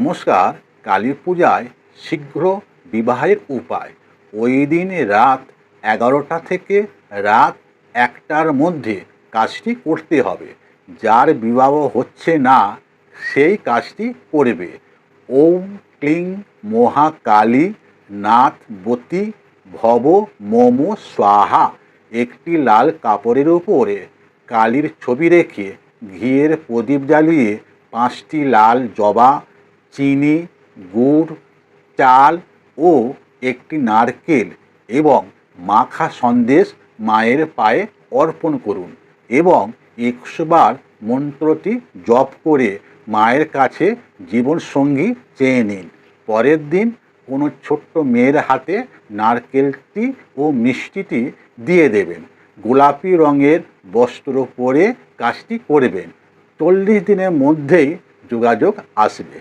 নমস্কার, কালী পূজায় শীঘ্র বিবাহের উপায়। ওই দিন রাত এগারোটা থেকে রাত একটার মধ্যে কাজটি করতে হবে। যার বিবাহ হচ্ছে না, সেই কাজটি করবে। ওম ক্লিং মহাকালী নাথবতী ভব মম স্বাহা। একটি লাল কাপড়ের উপরে কালীর ছবি রেখে ঘিয়ের প্রদীপ জ্বালিয়ে পাঁচটি লাল জবা চিনি, গুড়, চাল ও একটি নারকেল এবং মাখা সন্দেশ মায়ের পায়ে অর্পণ করুন এবং একশোবার মন্ত্রটি জপ করে মায়ের কাছে জীবনসঙ্গী চেয়ে নিন। পরের দিন কোনো ছোট্ট মেয়ের হাতে নারকেলটি ও মিষ্টিটি দিয়ে দেবেন। গোলাপি রঙের বস্ত্র পরে কাজটি করবেন। চল্লিশ দিনের মধ্যেই যোগাযোগ আসবে।